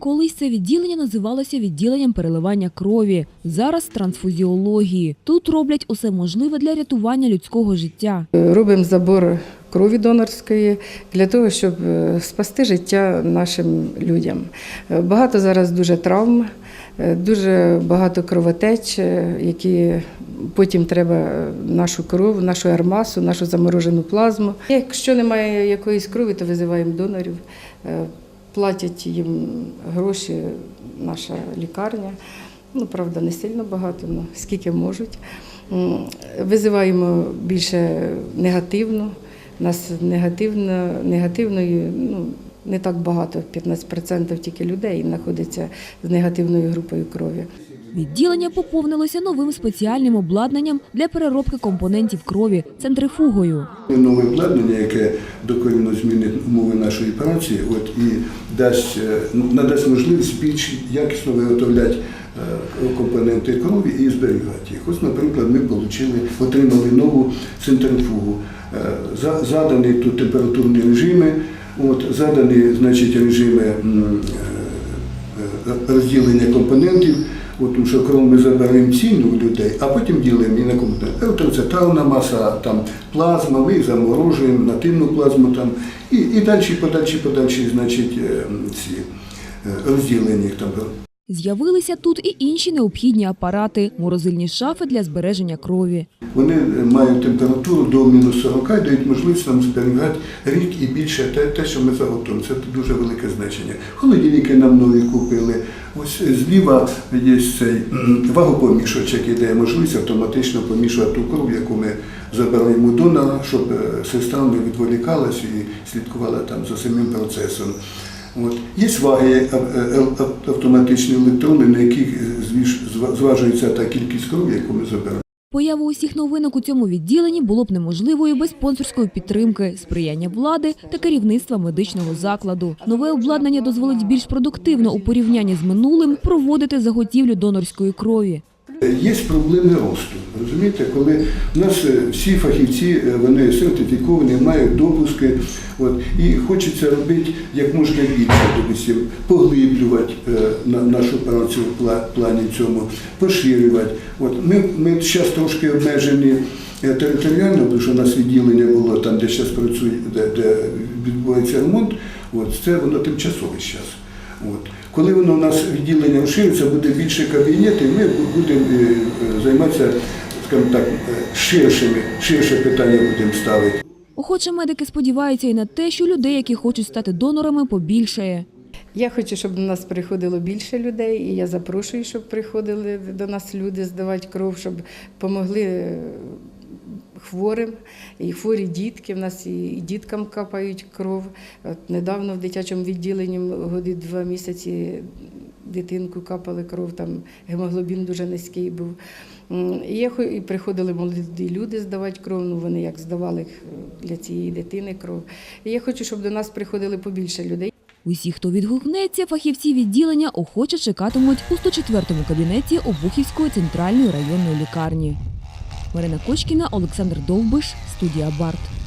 Колись це відділення називалося відділенням переливання крові, зараз трансфузіології. Тут роблять усе можливе для рятування людського життя. Робимо забор крові донорської для того, щоб е, спасти життя нашим людям. Е, Багато зараз дуже травм, е, дуже багато кровотеч, які потім треба нашу кров, нашу армасу, нашу заморожену плазму. Якщо немає якоїсь крові, то визиваємо донорів, платять їм гроші наша лікарня. Ну, правда, не сильно багато, але скільки можуть. Визиваємо більше негативно. Нас негативно, негативної, ну, не так багато, 15% тільки людей знаходиться з негативною групою крові. Відділення поповнилося новим спеціальним обладнанням для переробки компонентів крові центрифугою. Нове обладнання, яке докорінно змінить умови нашої праці, от і дасть е, ну, надасть можливість більш якісно виготовляти е, компоненти крові і зберігати їх. Ось, наприклад, ми отримали, отримали нову центрифугу. Е, Задані тут температурні режими, от, задані значить, режими розділення компонентів. От, тому що кров ми забираємо цінну у людей, а потім ділимо і на компоненти. Еутроцитарна маса, там, плазма, ми заморожуємо, нативну плазму там, і, і далі, подальші, подальші, значить, е, ці е, розділення їх там. З'явилися тут і інші необхідні апарати, морозильні шафи для збереження крові. Вони мають температуру до мінус 40 і дають можливість нам зберігати рік і більше те, те, що ми заготовимо. Це дуже велике значення. Холодильники нам нові купили. Ось зліва є цей м, вагопомішувач, який дає можливість автоматично помішувати ту кров, яку ми забираємо донора, щоб е, сестра не відволікалась і слідкувала там за самим процесом. От. Є ваги е, е, е, автоматичні електрони, на яких зважується та кількість крові, яку ми забираємо. Поява усіх новинок у цьому відділенні було б неможливою без спонсорської підтримки, сприяння влади та керівництва медичного закладу. Нове обладнання дозволить більш продуктивно у порівнянні з минулим проводити заготівлю донорської крові. Є проблеми росту. Розумієте, коли в нас е, всі фахівці е, вони сертифіковані, мають допуски, от, і хочеться робити як можна більше, допустим, поглиблювати е, на нашу працю в плані цьому, поширювати. От, ми, ми зараз трошки обмежені територіально, тому що у нас відділення було там, де зараз працює, де, де відбувається ремонт, от, це воно тимчасовий час. От. Коли воно у нас відділення розшириться, буде більше кабінетів, ми будемо е, займатися, скажімо так, е, ширшими, ширше питання будемо ставити. Охочі медики сподіваються і на те, що людей, які хочуть стати донорами, побільшає. Я хочу, щоб до нас приходило більше людей, і я запрошую, щоб приходили до нас люди здавати кров, щоб допомогли е, хворим, і хворі дітки. В нас і діткам капають кров. От недавно в дитячому відділенні годи два місяці дитинку капали кров, там гемоглобін дуже низький був. І, я, і приходили молоді люди здавати кров, ну вони як здавали для цієї дитини кров. І я хочу, щоб до нас приходили побільше людей. Усі, хто відгукнеться, фахівці відділення охоче чекатимуть у 104-му кабінеті Обухівської центральної районної лікарні. Марина Кочкіна, Олександр Довбиш, студія Барт.